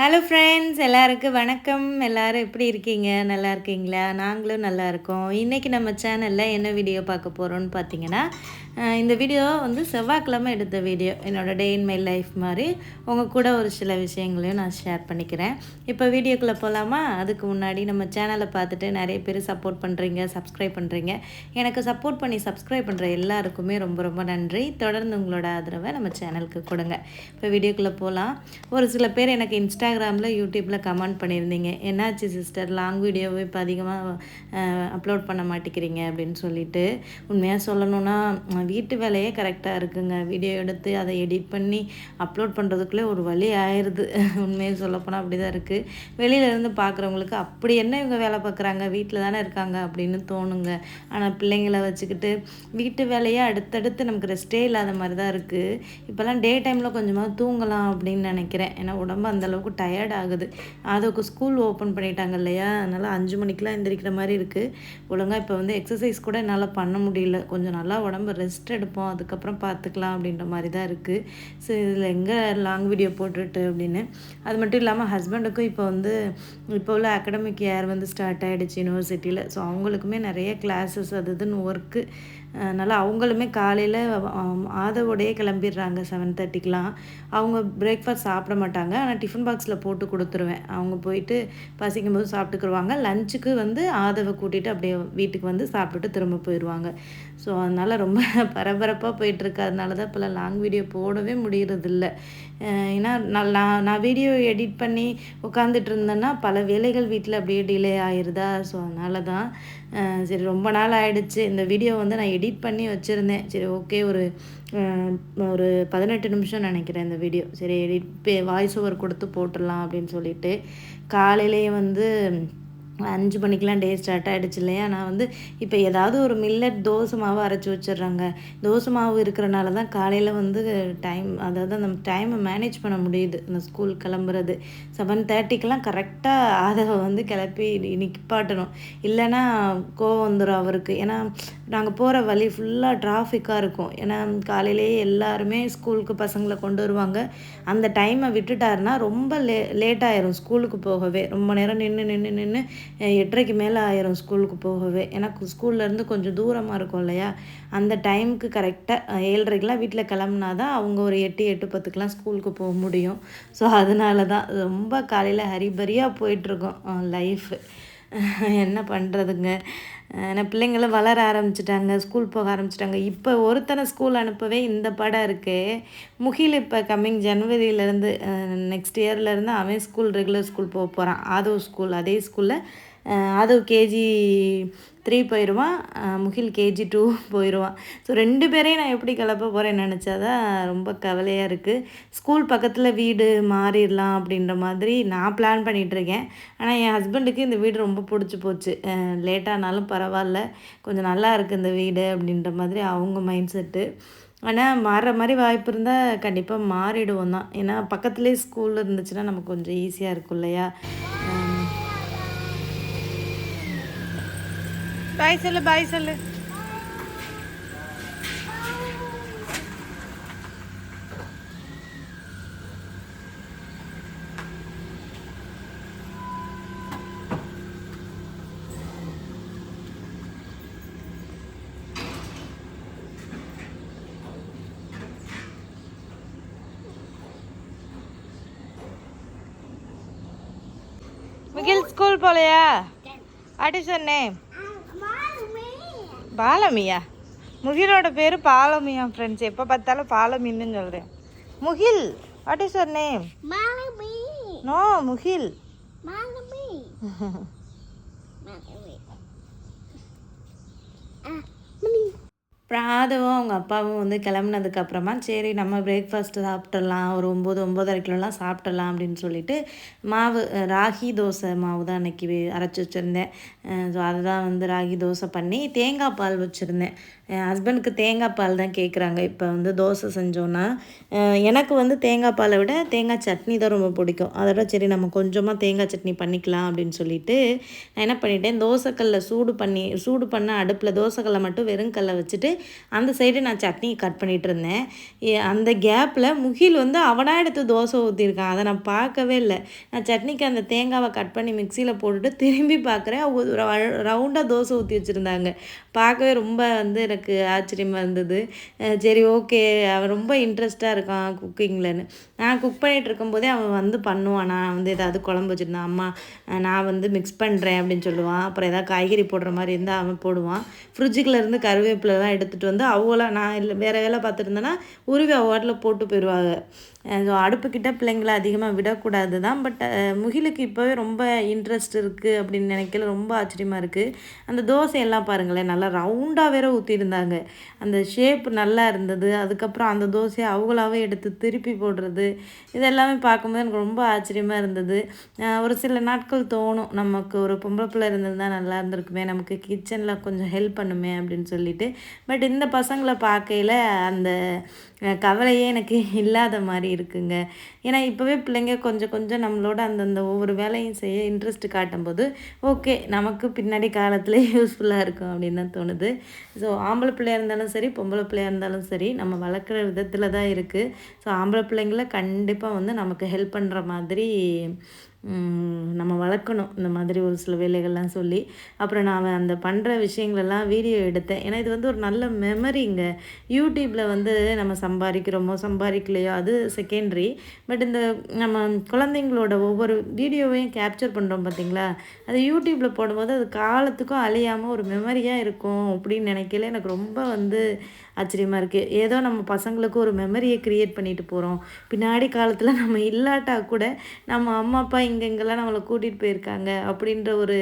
Hello friends எல்லாருக்கும் வணக்கம். எல்லாரும் எப்படி இருக்கீங்க? நல்லா இருக்கீங்களா? நாங்களும் நல்லா இருக்கோம். இன்றைக்கி நம்ம சேனலில் என்ன வீடியோ பார்க்க போகிறோன்னு பார்த்தீங்கன்னா இந்த வீடியோ வந்து செவ்வாய்க்கிழமை எடுத்த வீடியோ. என்னோடய டே இன் மை லைஃப் மாதிரி. உங்கள் கூட ஒரு சில விஷயங்களையும் நான் ஷேர் பண்ணிக்கிறேன். இப்போ வீடியோக்குள்ளே போகலாமா அதுக்கு முன்னாடி நம்ம சேனலை பார்த்துட்டு நிறைய பேர் சப்போர்ட் பண்ணுறீங்க சப்ஸ்கிரைப் பண்ணுறீங்க எனக்கு சப்போர்ட் பண்ணி சப்ஸ்கிரைப் பண்ணுற எல்லாருக்குமே ரொம்ப ரொம்ப நன்றி. தொடர்ந்து உங்களோட ஆதரவை நம்ம சேனலுக்கு கொடுங்க. இப்போ வீடியோக்குள்ளே போகலாம் ஒரு சில பேர் எனக்கு இன்ஸ்டாகிராமில் யூடியூப்பில் கமெண்ட் பண்ணியிருந்தீங்க. என்னாச்சு சிஸ்டர் லாங் வீடியோவே இப்போ அதிகமாக அப்லோட் பண்ண மாட்டேங்கிறீங்க அப்படின்னு சொல்லிட்டு. உண்மையாக சொல்லணும்னா வீட்டு வேலையே கரெக்டாக இருக்குங்க. வீடியோ எடுத்து அதை எடிட் பண்ணி அப்லோட் பண்ணுறதுக்குள்ளே ஒரு வழி ஆயிடுது உண்மையை சொல்லப்போனால் அப்படி தான் இருக்குது வெளியிலேருந்து பார்க்குறவங்களுக்கு அப்படி என்ன இவங்க வேலை பார்க்குறாங்க? வீட்டில் தானே இருக்காங்க அப்படின்னு தோணுங்க. ஆனால் பிள்ளைங்களை வச்சுக்கிட்டு வீட்டு வேலையே அடுத்தடுத்து நமக்கு ரெஸ்ட்டே இல்லாத மாதிரி தான் இருக்குது இப்போல்லாம் டே டைமில் கொஞ்சமாக தூங்கலாம் அப்படின்னு நினைக்கிறேன். ஏன்னா உடம்பு அந்த அளவுக்கு டயர்ட் ஆகுது. அதுக்கு ஸ்கூல் ஓப்பன் பண்ணிட்டாங்க இல்லையா? அதனால் அஞ்சு மணிக்கெலாம் எந்திரிக்கிற மாதிரி இருக்குது ஒழுங்காக இப்போ வந்து எக்ஸசைஸ் கூட என்னால் பண்ண முடியல. கொஞ்சம் நல்லா உடம்பு ரெஸ்ட் ரெஸ்ட் எடுப்போம் அதுக்கப்புறம் பார்த்துக்கலாம் அப்படின்ற மாதிரி தான் இருக்குது ஸோ இதில் எங்கே லாங் வீடியோ போட்டுட்டு அப்படின்னு. அது மட்டும் இல்லாமல் ஹஸ்பண்டுக்கும் இப்போ வந்து இப்போ உள்ள அகடமிக் இயர் வந்து ஸ்டார்ட் ஆகிடுச்சு யூனிவர்சிட்டியில் ஸோ அவங்களுக்குமே நிறைய கிளாஸஸ் அது இதுன்னு ஒர்க்கு அதனால் அவங்களுமே காலையில் ஆதவோடையே கிளம்பிடுறாங்க செவன் தேர்ட்டிக்கெலாம் அவங்க பிரேக்ஃபாஸ்ட் சாப்பிட மாட்டாங்க. ஆனால் டிஃபன் பாக்ஸில் போட்டு கொடுத்துருவேன். அவங்க போயிட்டு பசிக்கும் போது சாப்பிட்டுக்குருவாங்க லஞ்சுக்கு வந்து ஆதவை கூட்டிகிட்டு அப்படியே வீட்டுக்கு வந்து சாப்பிட்டுட்டு திரும்ப போயிடுவாங்க. ஸோ அதனால் ரொம்ப பரபரப்பாக போயிட்டுருக்கு. அதனால தான் இப்போல்லாம் லாங் வீடியோ போடவே முடியறதில்ல. ஏன்னா நான் நான் நான் வீடியோ எடிட் பண்ணி உட்காந்துட்டு இருந்தேன்னா பல வேலைகள் வீட்டில் அப்படியே டிலே ஆயிடுதா ஸோ அதனால தான் சரி ரொம்ப நாள் ஆயிடுச்சு. இந்த வீடியோ வந்து நான் எடிட் பண்ணி வச்சுருந்தேன். சரி ஓகே ஒரு ஒரு பதினெட்டு நிமிஷம் நினைக்கிறேன் இந்த வீடியோ சரி எடிட் வாய்ஸ் ஓவர் கொடுத்து போட்டுடலாம் அப்படின்னு சொல்லிட்டு காலையிலேயே வந்து அஞ்சு மணிக்கெலாம் டே ஸ்டார்ட் ஆகிடுச்சு இல்லையா? நான் வந்து இப்போ ஏதாவது ஒரு மில்லட் தோசை மாவு அரைச்சி வச்சிடுறாங்க. தோசை மாவு இருக்கிறனால தான் காலையில் வந்து டைம் அதாவது அந்த டைமை மேனேஜ் பண்ண முடியுது. அந்த ஸ்கூல் கிளம்புறது. செவன் தேர்ட்டிக்கெலாம் கரெக்டாக ஆதவை வந்து கிளப்பி நிற்பாட்டணும் இல்லைன்னா கோவம் வந்துடும் அவருக்கு. ஏன்னா நாங்கள் போகிற வழி ஃபுல்லாக டிராஃபிக்காக இருக்கும். ஏன்னா காலையிலேயே எல்லாருமே ஸ்கூலுக்கு பசங்களை கொண்டு வருவாங்க. அந்த டைமை விட்டுட்டாருன்னா ரொம்ப லே லேட் ஆயிரும் ஸ்கூலுக்கு போகவே. ரொம்ப நேரம் நின்று நின்று நின்று எட்டரைக்கு மேலே ஆயிரும் ஸ்கூலுக்கு போகவே. ஏன்னா ஸ்கூல்லேருந்து கொஞ்சம் தூரமாக இருக்கும் இல்லையா? அந்த டைமுக்கு கரெக்டாக ஏழரைக்கெலாம் வீட்டில் கிளம்புனா தான் அவங்க ஒரு எட்டு எட்டு பத்துக்கெலாம் ஸ்கூலுக்கு போக முடியும். ஸோ அதனால தான் ரொம்ப காலையில் ஹரிபரியாக போயிட்டுருக்கோம் லைஃப் என்ன பண்ணுறதுங்க ஏன்னா பிள்ளைங்களும் வளர ஆரம்பிச்சிட்டாங்க ஸ்கூல் போக ஆரம்பிச்சிட்டாங்க. இப்போ ஒருத்தனை ஸ்கூல் அனுப்பவே இந்த படம் இருக்குது முகில் இப்போ கம்மிங் ஜனவரியிலேருந்து நெக்ஸ்ட் இயர்லேருந்து அவன் ஸ்கூல் ரெகுலர் ஸ்கூல் போக போகிறான் ஆதவ் ஸ்கூல் அதே ஸ்கூலில் ஆதவ் கேஜி த்ரீ போயிடுவான் முகில் கேஜி டூ போயிடுவான் ஸோ ரெண்டு பேரையும் நான் எப்படி கிளப்ப போகிறேன்னு நினச்சாதான் ரொம்ப கவலையாக இருக்குது ஸ்கூல் பக்கத்தில் வீடு மாறிடலாம் அப்படின்ற மாதிரி நான் பிளான் பண்ணிகிட்ருக்கேன் ஆனால் என் ஹஸ்பண்டுக்கு இந்த வீடு ரொம்ப பிடிச்சி போச்சு. லேட்டானாலும் பரவாயில்ல. கொஞ்சம் நல்லா இருக்குது இந்த வீடு அப்படின்ற மாதிரி அவங்க மைண்ட் செட்டு ஆனால் மாறுற மாதிரி வாய்ப்பு இருந்தால் கண்டிப்பாக மாறிடுவோம் தான். ஏன்னா பக்கத்துலேயே ஸ்கூல் இருந்துச்சுன்னா நமக்கு கொஞ்சம் ஈஸியாக இருக்கும் இல்லையா? அஹ் பாய் சொல்லு பாய் சொல்லு முகில் ஸ்கூல் போலையா வாட் இஸ் யுவர் நேம் பாலமியா. முகிலோட பேர் பாலமியா ஃப்ரெண்ட்ஸ் எப்போ பார்த்தாலும் பாலமின்னு சொல்கிறேன் Mugil what is your name no Mugil. அப்புறம் ஆதவும் அவங்க அப்பாவும் வந்து கிளம்புனதுக்கு அப்புறமா சரி நம்ம பிரேக்ஃபாஸ்ட்டு சாப்பிட்டுடலாம். ஒரு ஒம்பது ஒம்பதரைக்கிலலாம் சாப்பிட்டுடலாம் அப்படின்னு சொல்லிட்டு மாவு ராகி தோசை மாவு தான் அன்றைக்கி அரைச்சி வச்சுருந்தேன். ஸோ அதை தான் வந்து ராகி தோசை பண்ணி தேங்காய் பால் வச்சுருந்தேன். ஹஸ்பண்டுக்கு தேங்காய் பால் தான் கேட்குறாங்க இப்போ வந்து தோசை செஞ்சோன்னா எனக்கு வந்து தேங்காய் பாலை விட தேங்காய் சட்னி தான் ரொம்ப பிடிக்கும். அதோட சரி நம்ம கொஞ்சமாக தேங்காய் சட்னி பண்ணிக்கலாம் அப்படின்னு சொல்லிட்டு நான் என்ன பண்ணிட்டேன் தோசைக்கல்ல சூடு பண்ணி சூடு பண்ண அடுப்பில் தோசைக்கல்லை மட்டும் வெறும் கல்லை வச்சுட்டு அந்த சைடு நான் சட்னி கட் பண்ணிகிட்டு இருந்தேன். ஏ- அந்த கேப்பில் முகில் வந்து அவனா எடுத்து தோசை ஊற்றிருக்கான் அதை நான் பார்க்கவே இல்லை. நான் சட்னிக்கு அந்த தேங்காவை கட் பண்ணி மிக்சியில் போட்டுட்டு திரும்பி பார்க்குறேன். ரவுண்டாக தோசை ஊற்றி வச்சுருந்தாங்க. பார்க்கவே ரொம்ப வந்து எனக்கு எனக்கு ஆச்சரியமாக இருந்தது. சரி ஓகே. அவன் ரொம்ப இன்ட்ரெஸ்ட்டாக இருக்கான் குக்கிங்லன்னு நான் குக் பண்ணிகிட்டு இருக்கும்போதே அவன் வந்து பண்ணுவான் நான் வந்து ஏதாவது குழம்பு வச்சுருந்தேன் அம்மா நான் வந்து மிக்ஸ் பண்ணுறேன் அப்படின்னு சொல்லுவான் அப்புறம் ஏதாவது காய்கறி போடுற மாதிரி இருந்தால் அவன் போடுவான் ஃப்ரிட்ஜுக்குள்ள இருந்து கருவேப்பிலலாம் எடுத்துகிட்டு வந்து அவங்களாம் நான் இல்லை வேறு வேலை பார்த்துருந்தேன்னா உருவி அவ வாட்டில் போட்டு போயிடுவாங்க ஸோ அடுப்புக்கிட்ட பிள்ளைங்களை அதிகமாக விடக்கூடாது தான். பட் முகிலுக்கு இப்போவே ரொம்ப இன்ட்ரெஸ்ட் இருக்குது அப்படின்னு நினைக்கல. ரொம்ப ஆச்சரியமாக இருக்குது அந்த தோசையெல்லாம் பாருங்களேன் நல்லா ரவுண்டாக வேற ஊற்றிருந்தாங்க அந்த ஷேப் நல்லா இருந்தது. அதுக்கப்புறம் அந்த தோசையை அவங்களாவே எடுத்து திருப்பி போடுறது. இதெல்லாமே பார்க்கும்போது எனக்கு ரொம்ப ஆச்சரியமாக இருந்தது. ஒரு சில நாட்கள் தோணும். நமக்கு ஒரு பொம்பளை பிள்ளை இருந்திருந்தால் நல்லா இருந்திருக்குமே. நமக்கு கிச்சனில் கொஞ்சம் ஹெல்ப் பண்ணுமே அப்படின்னு சொல்லிட்டு. பட் இந்த பசங்களை பார்க்கையில அந்த கவலையே எனக்கு இல்லாத மாதிரி இருக்குங்க. ஏன்னா இப்போவே பிள்ளைங்க கொஞ்சம் கொஞ்சம் நம்மளோட அந்தந்த ஒவ்வொரு வேலையும் செய்ய இன்ட்ரெஸ்ட் காட்டும்போது ஓகே நமக்கு பின்னாடி காலத்தில் யூஸ்ஃபுல்லாக இருக்கும் அப்படின்னு தான் தோணுது. ஸோ ஆம்பளை பிள்ளையா இருந்தாலும் சரி பொம்பளை பிள்ளையா இருந்தாலும் சரி நம்ம வளர்க்குற விதத்தில் தான் இருக்குது ஸோ ஆம்பளை பிள்ளைங்கள கண்டிப்பாக வந்து நமக்கு ஹெல்ப் பண்ணுற மாதிரி நம்ம வளர்க்கணும். இந்த மாதிரி ஒரு சில வேலைகள்லாம் சொல்லி. அப்புறம் நான் அந்த பண்ணுற விஷயங்களெல்லாம் வீடியோ எடுத்தேன். ஏன்னா இது வந்து ஒரு நல்ல மெமரிங்க யூடியூப்பில் வந்து நம்ம சம்பாதிக்கிறோமோ சம்பாதிக்கலையோ அது செகண்டரி பட் இந்த நம்ம குழந்தைங்களோட ஒவ்வொரு வீடியோவையும் கேப்சர் பண்ணுறோம் பார்த்தீங்களா அது யூடியூப்பில் போடும்போது அது காலத்துக்கும் அழியாமல் ஒரு மெமரியாக இருக்கும் அப்படின்னு நினைக்கல எனக்கு ரொம்ப வந்து ஆச்சரியமாக இருக்குது ஏதோ நம்ம பசங்களுக்கு ஒரு மெமரியை க்ரியேட் பண்ணிட்டு போகிறோம் பின்னாடி காலத்தில் நம்ம இல்லாட்டா கூட நம்ம அம்மா அப்பா இங்கெங்கெல்லாம் நம்மளை கூட்டிகிட்டு போயிருக்காங்க அப்படின்ற ஒரு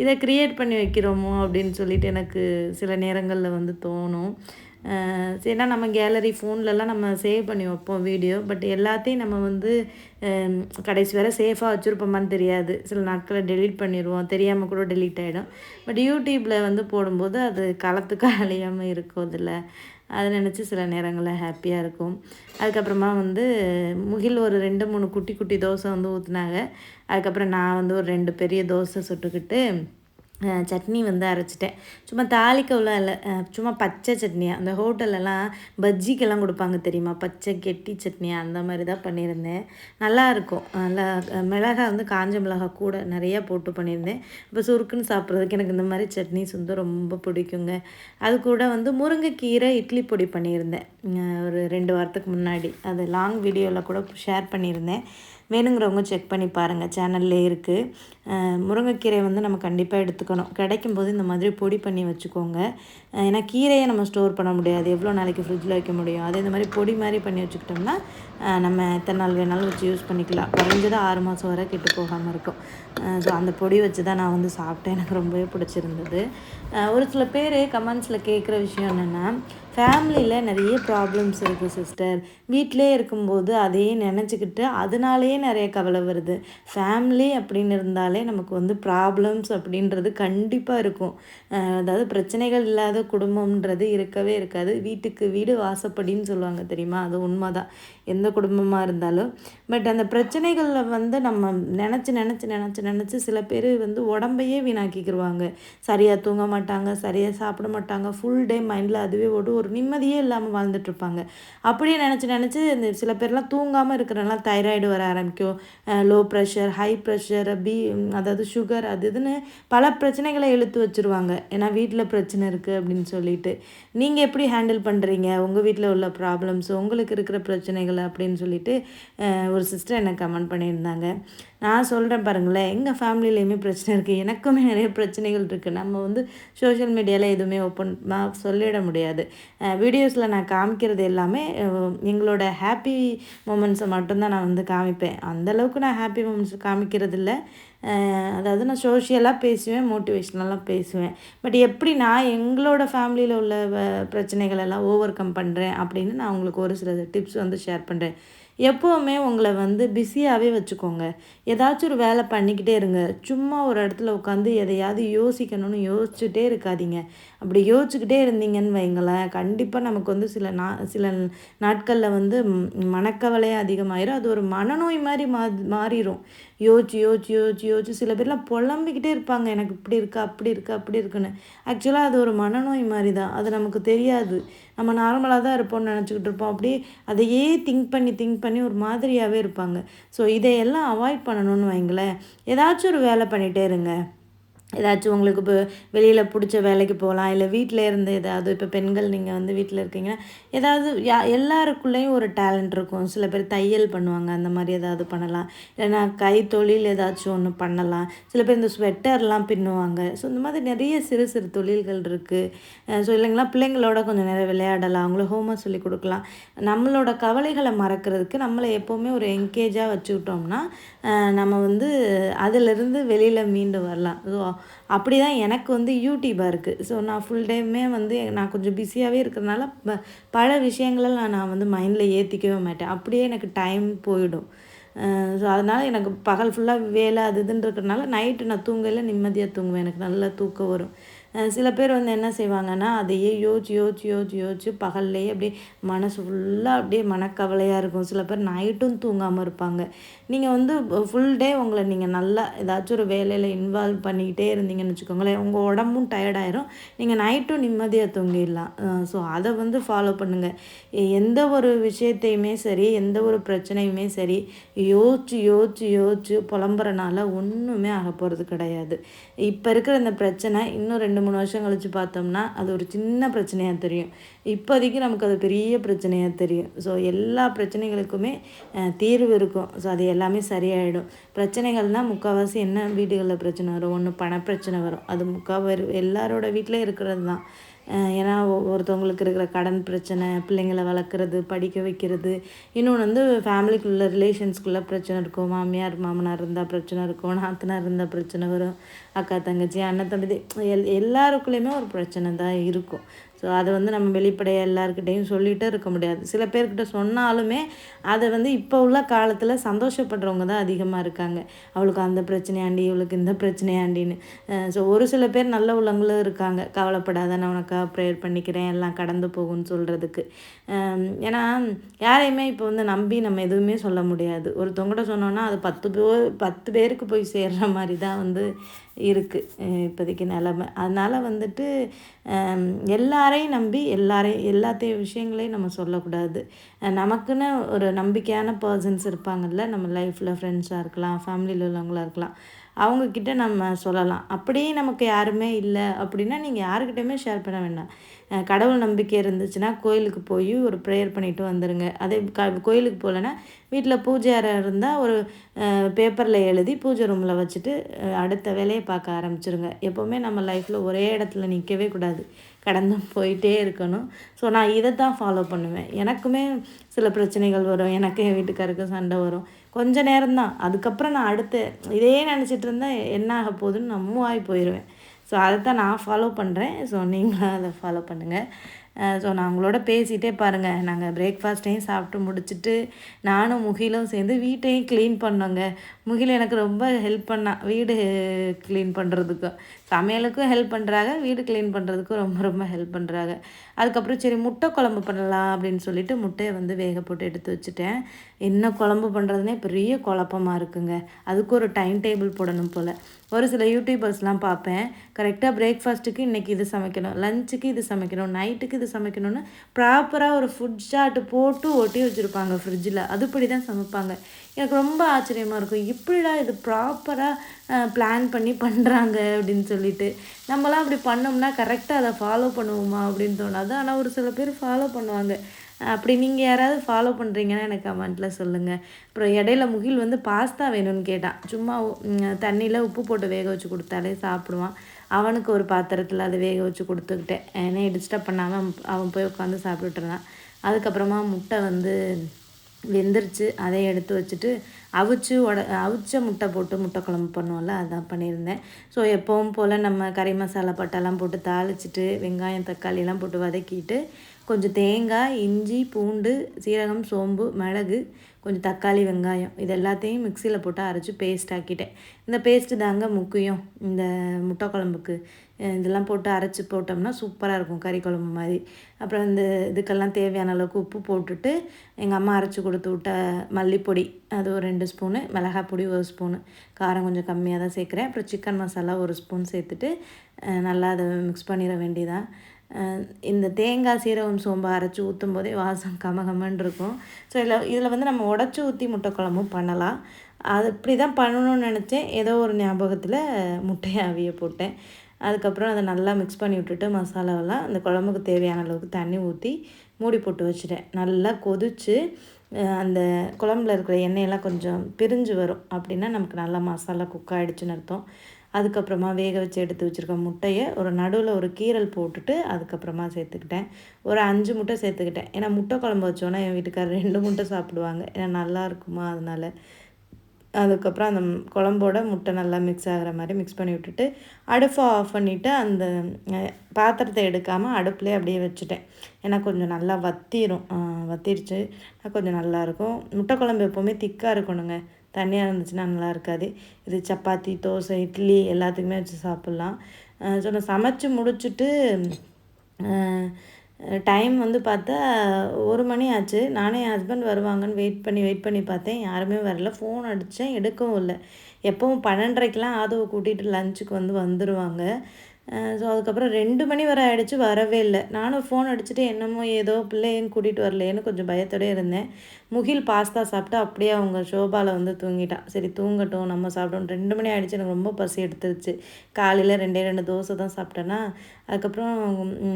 இதை க்ரியேட் பண்ணி வைக்கிறோமோ அப்படின்னு சொல்லிட்டு எனக்கு சில நேரங்களில் வந்து தோணும். ஏன்னா நம்ம கேலரி ஃபோன்லலாம் நம்ம சேவ் பண்ணி வைப்போம் வீடியோ பட் எல்லாத்தையும் நம்ம வந்து கடைசி வரை சேஃபாக வச்சுருப்போமான்னு தெரியாது. சில நாட்களை டெலீட் பண்ணிடுவோம் தெரியாமல் கூட டெலீட் ஆகிடும் பட் யூடியூப்பில் வந்து போடும்போது அது களத்துக்கு அழியாமல் இருக்கும் அதில் அதை நினச்சி சில நேரங்களில் ஹாப்பியாக இருக்கும். அதுக்கப்புறமா வந்து முகில் ஒரு ரெண்டு மூணு குட்டி குட்டி தோசை வந்து ஊற்றுனாங்க அதுக்கப்புறம் நான் வந்து ஒரு ரெண்டு பெரிய தோசை சுட்டுக்கிட்டு சட்னி வந்து அரைச்சிட்டேன். சும்மா தாளிக்கவுலாம் இல்லை. சும்மா பச்சை சட்னியாக அந்த ஹோட்டல்லலாம் பஜ்ஜிக்கெல்லாம் கொடுப்பாங்க தெரியுமா? பச்சை கெட்டி சட்னியாக அந்த மாதிரி தான் பண்ணியிருந்தேன். நல்லாயிருக்கும். நல்லா மிளகா மிளகாய் வந்து காஞ்ச மிளகா கூட நிறையா போட்டு பண்ணியிருந்தேன். இப்போ சுருக்குன்னு சாப்பிட்றதுக்கு எனக்கு இந்த மாதிரி சட்னிஸ் வந்து ரொம்ப பிடிக்குங்க. அது கூட வந்து முருங்கைக்கீரை இட்லி பொடி பண்ணியிருந்தேன். ஒரு ரெண்டு வாரத்துக்கு முன்னாடி. அது லாங் வீடியோவில் கூட ஷேர் பண்ணியிருந்தேன். வேணுங்கிறவங்க செக் பண்ணி பாருங்கள் சேனல்லே இருக்குது முருங்கைக்கீரை வந்து நம்ம கண்டிப்பாக எடுத்துக்கணும். கிடைக்கும் போது இந்த மாதிரி பொடி பண்ணி வச்சுக்கோங்க. ஏன்னா கீரையை நம்ம ஸ்டோர் பண்ண முடியாது. எவ்வளோ நாளைக்கு ஃப்ரிட்ஜில் வைக்க முடியும்? அதே இந்த மாதிரி பொடி மாதிரி பண்ணி வச்சுக்கிட்டோம்னா நம்ம எத்தனை நாள் வேணாலும் வச்சு யூஸ் பண்ணிக்கலாம். குறைஞ்சது ஆறு மாதம் வரை கெட்டு போகாமல் இருக்கும். ஸோ அந்த பொடி வச்சு தான் நான் வந்து சாப்பிட்டேன். எனக்கு ரொம்பவே பிடிச்சிருந்தது. ஒரு சில பேர் கமெண்ட்ஸில் கேட்குற விஷயம் என்னென்னா ஃபேமிலியில் நிறைய ப்ராப்ளம்ஸ் இருக்குது சிஸ்டர் வீட்டிலே இருக்கும்போது அதையே நினச்சிக்கிட்டு அதனாலேயே நிறைய கவலை வருது. ஃபேமிலி அப்படின்னு இருந்தாலே நமக்கு வந்து ப்ராப்ளம்ஸ் அப்படின்றது கண்டிப்பாக இருக்கும். அதாவது பிரச்சனைகள் இல்லாத குடும்பம்ன்றது இருக்கவே இருக்காது. வீட்டுக்கு வீடு வாசப்படின்னு சொல்லுவாங்க தெரியுமா? அது உண்மைதான். எந்த குடும்பமாக இருந்தாலும். பட் அந்த பிரச்சனைகளில் வந்து நம்ம நினச்சி நினச்சி நினச்சி நினச்சி சில பேர் வந்து உடம்பையே வீணாக்கிக்கிடுவாங்க சரியாக தூங்க மாட்டாங்க சரியாக சாப்பிட மாட்டாங்க. ஃபுல் டே மைண்டில் அதுவே ஓடும் ஒரு நிம்மதியே இல்லாமல் வாழ்ந்துட்டுருப்பாங்க அப்படியே நினச்சி நினச்சி இந்த சில பேர்லாம் தூங்காமல் இருக்கிறனால தைராய்டு வர ஆரம்பிக்கும். Low pressure high pressure B அதாவது சுகர் அது இதுன்னு பல பிரச்சனைகளை இழுத்து வச்சுருவாங்க. ஏன்னா வீட்டில் பிரச்சனை இருக்குது அப்படின்னு சொல்லிட்டு. நீங்கள் எப்படி ஹேண்டில் பண்ணுறீங்க உங்கள் வீட்டில் உள்ள ப்ராப்ளம்ஸ் உங்களுக்கு இருக்கிற பிரச்சனைகள் அப்படின்னு சொல்லிட்டு ஒரு சிஸ்டர் எனக்கு கமெண்ட் பண்ணியிருந்தாங்க. நான் சொல்கிறேன் பாருங்களேன் எங்கள் ஃபேமிலியிலையுமே பிரச்சனை இருக்குது எனக்குமே நிறைய பிரச்சனைகள் இருக்குது நம்ம வந்து சோஷியல் மீடியாவில் எதுவுமே ஓப்பன் சொல்லிட முடியாது. வீடியோஸில் நான் காமிக்கிறது எல்லாமே எங்களோட ஹாப்பி மூமெண்ட்ஸை மட்டும்தான் நான் வந்து காமிப்பேன். அந்தளவுக்கு நான் ஹாப்பி மூமெண்ட்ஸ் காமிக்கிறது இல்லை. அதாவது நான் சோஷியலாக பேசுவேன் மோட்டிவேஷ்னலாக பேசுவேன். பட் எப்படி நான் எங்களோட ஃபேமிலியில் உள்ள வ- பிரச்சனைகள் எல்லாம் ஓவர் கம் பண்ணுறேன் அப்படின்னு நான் உங்களுக்கு ஒரு சில டிப்ஸ் வந்து ஷேர் பண்ணுறேன் எப்போவுமே உங்களை வந்து பிஸியாகவே வச்சுக்கோங்க. ஏதாச்சும் ஒரு வேலை பண்ணிக்கிட்டே இருங்க. சும்மா ஒரு இடத்துல உட்காந்து எதையாவது யோசிக்கணும்னு யோசிச்சுட்டே இருக்காதீங்க. அப்படி யோசிச்சுக்கிட்டே இருந்தீங்கன்னு வைங்களேன் கண்டிப்பாக நமக்கு வந்து சில நா சில நாட்களில் வந்து மனக்கவலையே அதிகமாயிரும். அது ஒரு மனநோய் மாதிரி மா மாறிடும் யோசிச்சு யோசிச்சு யோசிச்சு யோசிச்சு சில பேர்லாம் புலம்பிக்கிட்டே இருப்பாங்க. எனக்கு இப்படி இருக்கு அப்படி இருக்கா அப்படி இருக்குன்னு. ஆக்சுவலாக அது ஒரு மனநோய் மாதிரி தான் அது நமக்கு தெரியாது. நம்ம நார்மலாக தான் இருப்போம்னு நினச்சிக்கிட்டு இருப்போம். அப்படியே அதையே திங்க் பண்ணி திங்க் பண்ணி ஒரு மாதிரியாகவே இருப்பாங்க. ஸோ இதையெல்லாம் அவாய்ட் பண்ணணும்னு வைங்களேன். ஏதாச்சும் ஒரு வேலை பண்ணிகிட்டே இருங்க. ஏதாச்சும் உங்களுக்கு இப்போ வெளியில் பிடிச்ச வேலைக்கு போகலாம் இல்லை வீட்டில் இருந்து ஏதாவது இப்போ பெண்கள் நீங்கள் வந்து வீட்டில் இருக்கீங்கன்னா ஏதாவது யா எல்லாருக்குள்ளேயும் ஒரு டேலண்ட் இருக்கும். சில பேர் தையல் பண்ணுவாங்க அந்த மாதிரி ஏதாவது பண்ணலாம். இல்லைன்னா கைத்தொழில் ஏதாச்சும் ஒன்று பண்ணலாம். சில பேர் இந்த ஸ்வெட்டர்லாம் பின்னுவாங்க. ஸோ இந்த மாதிரி நிறைய சிறு சிறு தொழில்கள் இருக்குது ஸோ இல்லைங்களா? பிள்ளைங்களோட கொஞ்சம் நேரம் விளையாடலாம். அவங்களுக்கு ஹோம்ஒர்க் சொல்லி கொடுக்கலாம். நம்மளோட கவலைகளை மறக்கிறதுக்கு நம்மளை எப்போவுமே ஒரு என்கேஜாக வச்சுக்கிட்டோம்னா நம்ம வந்து அதிலிருந்து வெளியில் மீண்டு வரலாம். ஸோ அப்படி தான் எனக்கு வந்து யூடியூபாக இருக்குது ஸோ நான் ஃபுல் டைமே வந்து நான் கொஞ்சம் பிஸியாகவே இருக்கிறதுனால ப பல விஷயங்களை நான் வந்து மைண்டில் ஏற்றிக்கவே மாட்டேன். அப்படியே எனக்கு டைம் போயிடும். ஸோ அதனால் எனக்கு பகல் ஃபுல்லாக வேலை அது இதுன்னு இருக்கிறதுனால நைட்டு நான் தூங்கல நிம்மதியாக தூங்குவேன். எனக்கு நல்லா தூக்கம் வரும். சில பேர் வந்து என்ன செய்வாங்கன்னா அதையே யோசிச்சு யோசிச்சு யோசிச்சு யோசிச்சு பகல்லையே அப்படியே மனசு ஃபுல்லாக அப்படியே மனக்கவலையாக இருக்கும். சில பேர் நைட்டும் தூங்காமல் இருப்பாங்க. நீங்கள் வந்து ஃபுல் டே உங்களை நீங்கள் நல்லா ஏதாச்சும் ஒரு வேலையில் இன்வால்வ் பண்ணிக்கிட்டே இருந்தீங்கன்னு வச்சுக்கோங்களேன் உங்கள் உடம்பும் டயர்டாயிரும் நீங்கள் நைட்டும் நிம்மதியாக தூங்கிடலாம். ஸோ அதை வந்து ஃபாலோ பண்ணுங்கள் எந்த ஒரு விஷயத்தையுமே சரி எந்த ஒரு பிரச்சனையுமே சரி யோசிச்சு யோசிச்சு யோசிச்சு புலம்புறனால ஒன்றுமே ஆக போகிறது கிடையாது. இப்போ இருக்கிற இந்த பிரச்சனை இன்னும் ரெண்டு மூணு வருஷம் கழிச்சு பார்த்தோம்னா அது ஒரு சின்ன பிரச்சனையாக தெரியும். இப்போதைக்கு நமக்கு அது பெரிய பிரச்சனையாக தெரியும். ஸோ எல்லா பிரச்சனைகளுக்குமே தீர்வு இருக்கும். ஸோ அது எல்லாமே சரியாயிடும். பிரச்சனைகள்னால் முக்கால்வாசி என்ன வீடுகளில் பிரச்சனை வரும்? ஒன்று பணப்பிரச்சனை வரும். அது முக்கால் எல்லாரோட வீட்டில் இருக்கிறது தான். ஏன்னா ஒருத்தவங்களுக்கு இருக்கிற கடன் பிரச்சனை பிள்ளைங்களை வளர்க்குறது படிக்க வைக்கிறது. இன்னொன்று வந்து ஃபேமிலிக்குள்ளே ரிலேஷன்ஸ்குள்ளே பிரச்சனை இருக்கும். மாமியார் மாமனார் இருந்தால் பிரச்சனை இருக்கும். நாத்தனார் இருந்தால் பிரச்சனை வரும். அக்கா தங்கச்சி அண்ணன் தம்பி எல் எல்லாருக்குள்ளேயுமே ஒரு பிரச்சனை தான் இருக்கும். ஸோ அதை வந்து நம்ம வெளிப்படையாக எல்லாருக்கிட்டையும் சொல்லிகிட்டே இருக்க முடியாது. சில பேர்கிட்ட சொன்னாலுமே அதை வந்து இப்போ உள்ள காலத்தில் சந்தோஷப்படுறவங்க தான் அதிகமாக இருக்காங்க. அவளுக்கு அந்த பிரச்சனையாண்டி இவளுக்கு இந்த பிரச்சனையாண்டின்னு ஸோ ஒரு சில பேர் நல்ல உள்ளவங்களும் இருக்காங்க. கவலைப்படாத நான் உனக்காக ப்ரேயர் பண்ணிக்கிறேன் எல்லாம் கடந்து போகும்னு சொல்கிறதுக்கு ஏன்னா யாரையுமே இப்போ வந்து நம்பி நம்ம எதுவுமே சொல்ல முடியாது. ஒருத்தவங்ககிட்ட சொன்னோன்னா அது பத்து பேர் பத்து பேருக்கு போய் சேர்கிற மாதிரி தான் வந்து இருக்குது இப்போதைக்கு நிலமை. அதனால் வந்துட்டு எல்லாரையும் நம்பி எல்லாரையும் எல்லாத்தையும் விஷயங்களையும் நம்ம சொல்லக்கூடாது. நமக்குன்னு ஒரு நம்பிக்கையான பர்சன்ஸ் இருப்பாங்கல்ல நம்ம லைஃப்பில் ஃப்ரெண்ட்ஸாக இருக்கலாம் ஃபேமிலியில் உள்ளவங்களா இருக்கலாம் அவங்கக்கிட்ட நம்ம சொல்லலாம். அப்படியே நமக்கு யாருமே இல்லை அப்படின்னா நீங்கள் யாருக்கிட்டையுமே ஷேர் பண்ண வேண்டாம். கடவுள் நம்பிக்கை இருந்துச்சுன்னா கோயிலுக்கு போய் ஒரு ப்ரேயர் பண்ணிவிட்டு வந்துடுங்க அதே க கோயிலுக்கு போகலன்னா வீட்டில் பூஜை அறை இருந்தால் ஒரு பேப்பரில் எழுதி பூஜை ரூமில் வச்சுட்டு அடுத்த வேலையை பார்க்க ஆரம்பிச்சிருங்க. எப்போவுமே நம்ம லைஃப்பில் ஒரே இடத்துல நிற்கவே கூடாது. கடந்து போயிட்டே இருக்கணும். ஸோ நான் இதை தான் ஃபாலோ பண்ணுவேன். எனக்குமே சில பிரச்சனைகள் வரும். எனக்கு என் வீட்டுக்காருக்கு சண்டை வரும். கொஞ்ச நேரம்தான். அதுக்கப்புறம் நான் அடுத்து இதே நினச்சிட்டு இருந்தால் என்ன ஆக போகுதுன்னு நான் மூவ் ஆகி போயிடுவேன் ஸோ அதை தான் நான் ஃபாலோ பண்ணுறேன் ஸோ நீங்களும் அதை ஃபாலோ பண்ணுங்கள் ஸோ நான் உங்களோட பேசிகிட்டே பாருங்கள் நாங்கள் பிரேக்ஃபாஸ்ட்டையும் சாப்பிட்டு முடிச்சுட்டு நானும் முகிலும் சேர்ந்து வீட்டையும் க்ளீன் பண்ணோங்க. முகில் எனக்கு ரொம்ப ஹெல்ப் பண்ணான் வீடு க்ளீன் பண்ணுறதுக்கும் சமையலுக்கும் ஹெல்ப் பண்ணுறாங்க வீடு க்ளீன் பண்ணுறதுக்கும் ரொம்ப ரொம்ப ஹெல்ப் பண்ணுறாங்க அதுக்கப்புறம் சரி முட்டை குழம்பு பண்ணலாம் அப்படின்னு சொல்லிட்டு முட்டையை வந்து வேக போட்டு எடுத்து வச்சுட்டேன். என்ன குழம்பு பண்ணுறதுனே பெரிய குழப்பமாக இருக்குங்க. அதுக்கு ஒரு டைம் டேபிள் போடணும் போல். ஒரு சில யூடியூபர்ஸ்லாம் பார்ப்பேன். கரெக்டாக பிரேக்ஃபாஸ்ட்டுக்கு இன்றைக்கி இது சமைக்கணும் லஞ்சுக்கு இது சமைக்கணும் நைட்டுக்கு இது சமைக்கணும்னு ப்ராப்பராக ஒரு ஃபுட் சார்ட் போட்டு ஒட்டி வச்சுருப்பாங்க ஃப்ரிட்ஜில் அதுபடி தான் சமைப்பாங்க. எனக்கு ரொம்ப ஆச்சரியமாக இருக்கும். இப்படிடா இது ப்ராப்பராக பிளான் பண்ணி பண்ணுறாங்க அப்படின்னு சொல்லிட்டு. நம்மளாம் அப்படி பண்ணோம்னா கரெக்டாக அதை ஃபாலோ பண்ணுவோமா அப்படின்னு தோணாது. ஆனால் ஒரு சில பேர் ஃபாலோ பண்ணுவாங்க. அப்படி நீங்கள் யாராவது ஃபாலோ பண்ணுறீங்கன்னா எனக்கு கமெண்ட்டில் சொல்லுங்கள் அப்புறம் இடையில முகில் வந்து பாஸ்தா வேணும்னு கேட்டான். சும்மா தண்ணியில் உப்பு போட்டு வேக வச்சு கொடுத்தாலே சாப்பிடுவான். அவனுக்கு ஒரு பாத்திரத்தில் அதை வேக வச்சு கொடுத்துக்கிட்டேன் ஏன்னா டிஸ்டர்ப் பண்ணாமல் அவன் போய் உட்காந்து சாப்பிட்டுட்டு இருந்தான். அதுக்கப்புறமா முட்டை வந்து வெந்துருச்சு அதை எடுத்து வச்சுட்டு அவிச்சு உட அவிச்ச முட்டை போட்டு முட்டை குழம்பு பண்ணுவோம்ல அதான் பண்ணியிருந்தேன். ஸோ எப்பவும் போல் நம்ம கறி மசாலா பட்டெல்லாம் போட்டு தாளிச்சிட்டு வெங்காயம் தக்காளிலாம் போட்டு வதக்கிட்டு கொஞ்சம் தேங்காய் இஞ்சி பூண்டு சீரகம் சோம்பு மிளகு கொஞ்சம் தக்காளி வெங்காயம் இது எல்லாத்தையும் மிக்சியில் போட்டு அரைச்சி பேஸ்ட் ஆக்கிட்டேன். இந்த பேஸ்ட்டு தாங்க முக்கியம். இந்த முட்டை குழம்புக்கு. இதெல்லாம் போட்டு அரைச்சி போட்டோம்னா சூப்பராக இருக்கும் கறி குழம்பு மாதிரி. அப்புறம் இந்த இதுக்கெல்லாம் தேவையான அளவுக்கு உப்பு போட்டுட்டு எங்கள் அம்மா அரைச்சி கொடுத்து விட்ட மல்லிப்பொடி அது ஒரு ரெண்டு ஸ்பூனு மிளகாய் பொடி ஒரு ஸ்பூனு காரம் கொஞ்சம் கம்மியாக தான் சேர்க்குறேன். அப்புறம் சிக்கன் மசாலா ஒரு ஸ்பூன் சேர்த்துட்டு நல்லா அதை மிக்ஸ் பண்ணிட வேண்டியதான் இந்த தேங்காய் சீரகம் சோம்பு அரைச்சி ஊற்றும் போதே வாசம் கமகமன்னு இருக்கும். ஸோ இதில் இதில் வந்து நம்ம உடச்சி ஊற்றி முட்டை குழம்பும் பண்ணலாம். அது இப்படி தான் பண்ணணும்னு நினச்சேன். ஏதோ ஒரு ஞாபகத்தில் முட்டையை அவிய போட்டேன். அதுக்கப்புறம் அதை நல்லா மிக்ஸ் பண்ணி விட்டுட்டு மசாலாவெல்லாம் அந்த குழம்புக்கு தேவையான அளவுக்கு தண்ணி ஊற்றி மூடி போட்டு வச்சுட்டேன். நல்லா கொதித்து அந்த குழம்புல இருக்கிற எண்ணெயெல்லாம் கொஞ்சம் பிரிஞ்சு வரும். அப்படின்னா நமக்கு நல்லா மசாலா குக் ஆகிடுச்சுன்னு அர்த்தம். அதுக்கப்புறமா வேக வச்சு எடுத்து வச்சுருக்க முட்டையை ஒரு நடுவில் ஒரு கீரல் போட்டுட்டு அதுக்கப்புறமா சேர்த்துக்கிட்டேன். ஒரு அஞ்சு முட்டை சேர்த்துக்கிட்டேன். ஏன்னா முட்டை குழம்பு வச்சோன்னா என் வீட்டுக்காரர் ரெண்டு முட்டை சாப்பிடுவாங்க. ஏன்னா நல்லா இருக்குமா அதனால். அதுக்கப்புறம் அந்த குழம்போட முட்டை நல்லா மிக்ஸ் ஆகிற மாதிரி மிக்ஸ் பண்ணி விட்டுட்டு அடுப்பை ஆஃப் பண்ணிவிட்டு அந்த பாத்திரத்தை எடுக்காமல் அடுப்புலேயே அப்படியே வச்சுட்டேன். ஏன்னா கொஞ்சம் நல்லா வத்திரும். வத்திருச்சு. கொஞ்சம் நல்லாயிருக்கும் முட்டை குழம்பு எப்போவுமே திக்காக இருக்கணுங்க. தண்ணியாக இருந்துச்சுன்னா நல்லா இருக்காது. இது சப்பாத்தி தோசை இட்லி எல்லாத்துக்குமே வச்சு சாப்பிட்லாம். ஸோ நான் சமைச்சு முடிச்சுட்டு டைம் வந்து பார்த்தா ஒரு மணி ஆச்சு. நானே என் ஹஸ்பண்ட் வருவாங்கன்னு வெயிட் பண்ணி வெயிட் பண்ணி பார்த்தேன். யாருமே வரல. ஃபோன் அடித்தேன் எடுக்கவும் இல்லை. எப்போவும் பன்னெண்டரைக்கெலாம் ஆதவை கூட்டிகிட்டு லஞ்சுக்கு வந்து வந்துடுவாங்க ஸோ அதுக்கப்புறம் ரெண்டு மணி வரை ஆகிடுச்சு வரவே இல்லை. நானும் ஃபோன் அடிச்சுட்டு என்னமோ ஏதோ பிள்ளையும் கூட்டிகிட்டு வரலையேன்னு கொஞ்சம் பயத்தோடய இருந்தேன். முகில் பாஸ்தா சாப்பிட்டு அப்படியே அவங்க ஷோபாவில் வந்து தூங்கிட்டான் சரி தூங்கட்டும் நம்ம சாப்பிட்டோம் ரெண்டு மணி ஆகிடுச்சு எனக்கு ரொம்ப பசி எடுத்துருச்சு. காலையில் ரெண்டே ரெண்டு தோசை தான் சாப்பிட்டேன்னா அதுக்கப்புறம்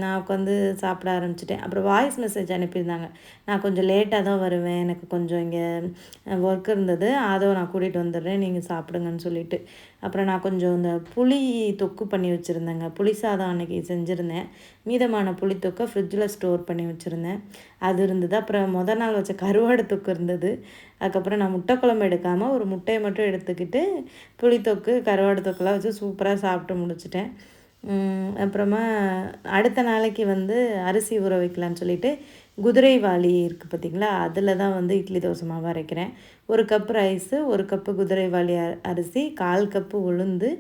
நான் உட்காந்து சாப்பிட ஆரம்பிச்சிட்டேன். அப்புறம் வாய்ஸ் மெசேஜ் அனுப்பியிருந்தாங்க. நான் கொஞ்சம் லேட்டாக தான் வருவேன். எனக்கு கொஞ்சம் இங்கே ஒர்க் இருந்தது. அதை நான் கூட்டிகிட்டு வந்துடுறேன். நீங்கள் சாப்பிடுங்கன்னு சொல்லிட்டு. அப்புறம் நான் கொஞ்சம் இந்த புளி தொக்கு பண்ணி வச்சுருந்தேங்க. புளி சாதம் அன்றைக்கி செஞ்சுருந்தேன். மீதமான புளி தொக்கை ஃப்ரிட்ஜில் ஸ்டோர் பண்ணி வச்சுருந்தேன். அது இருந்தது. அப்புறம் மொதல் நாள் வச்ச கருவாடு தொக்கு இருந்தது. அதுக்கப்புறம் நான் முட்டை குழம்பு எடுக்காமல் ஒரு முட்டையை மட்டும் எடுத்துக்கிட்டு புளி தொக்கு கருவாடு தொக்கெல்லாம் வச்சு சூப்பராக சாப்பிட்டு முடிச்சிட்டேன். அப்புறமா அடுத்த நாளைக்கு வந்து அரிசி ஊற வைக்கலான்னு சொல்லிட்டு குதிரை வாளி இருக்குது பார்த்திங்களா அதில் தான் வந்து இட்லி தோசை மாவு அரைக்கிறேன். ஒரு கப் ரைஸு ஒரு கப்பு குதிரை வாளி அரிசி கால் கப்பு உளுந்து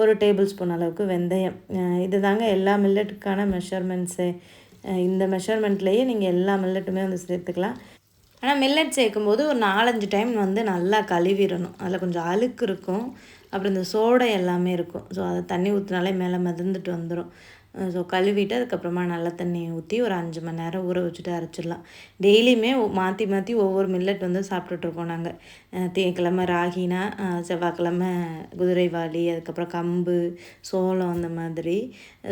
ஒரு டேபிள் ஸ்பூன் அளவுக்கு வெந்தயம். இது தாங்க எல்லா மில்லட்டுக்கான மெஷர்மெண்ட்ஸு இந்த மெஷர்மெண்ட்லேயே நீங்கள் எல்லா மில்லட்டுமே வந்து சேர்த்துக்கலாம். ஆனால் மில்லட் சேர்க்கும்போது ஒரு நாலஞ்சு டைம் வந்து நல்லா கழுவிடணும். அதில் கொஞ்சம் அழுக்கு இருக்கும். அப்புறம் இந்த சோடை எல்லாமே இருக்கும். ஸோ அதை தண்ணி ஊற்றினாலே மேலே மிதந்துட்டு வந்துடும் ஸோ கழுவிட்டு அதுக்கப்புறமா நல்ல தண்ணியை ஊற்றி ஒரு அஞ்சு மணி நேரம் ஊற வச்சுட்டு அரைச்சிடலாம். டெய்லியுமே மாற்றி மாற்றி ஒவ்வொரு மில்லட் வந்து சாப்பிட்டுட்ருக்கோம் நாங்கள் தேங்கிழமை ராகினா செவ்வாய்க்கிழமை குதிரைவாளி அதுக்கப்புறம் கம்பு சோளம் அந்த மாதிரி.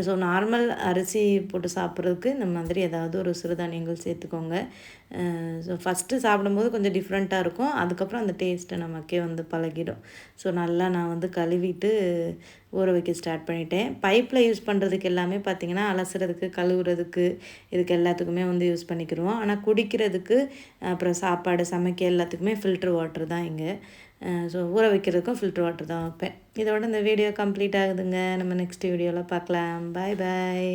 ஸோ நார்மல் அரிசி போட்டு சாப்பிட்றதுக்கு இந்த மாதிரி ஏதாவது ஒரு சிறுதானியங்கள் சேர்த்துக்கோங்க. ஸோ ஃபஸ்ட்டு சாப்பிடும்போது கொஞ்சம் டிஃப்ரெண்ட்டாக இருக்கும். அதுக்கப்புறம் அந்த டேஸ்ட்டை நமக்கே வந்து பழகிடும். ஸோ நல்லா நான் வந்து கழுவிட்டு ஊற வைக்க ஸ்டார்ட் பண்ணிட்டேன். பைப்பில் யூஸ் பண்ணுறதுக்கு எல்லாமே பார்த்திங்கன்னா அலசுறதுக்கு கழுவுறதுக்கு இதுக்கு எல்லாத்துக்குமே வந்து யூஸ் பண்ணிக்கிடுவோம் ஆனால் குடிக்கிறதுக்கு அப்புறம் சாப்பாடு சமைக்க எல்லாத்துக்குமே ஃபில்ட்ரு வாட்டர் தான் இங்கே. ஸோ ஊற வைக்கிறதுக்கும் ஃபில்ட்ரு வாட்டர் தான் வைப்பேன். இதோட இந்த வீடியோ கம்ப்ளீட் ஆகுதுங்க. நம்ம நெக்ஸ்ட் வீடியோவில் பார்க்கலாம். பாய் பாய்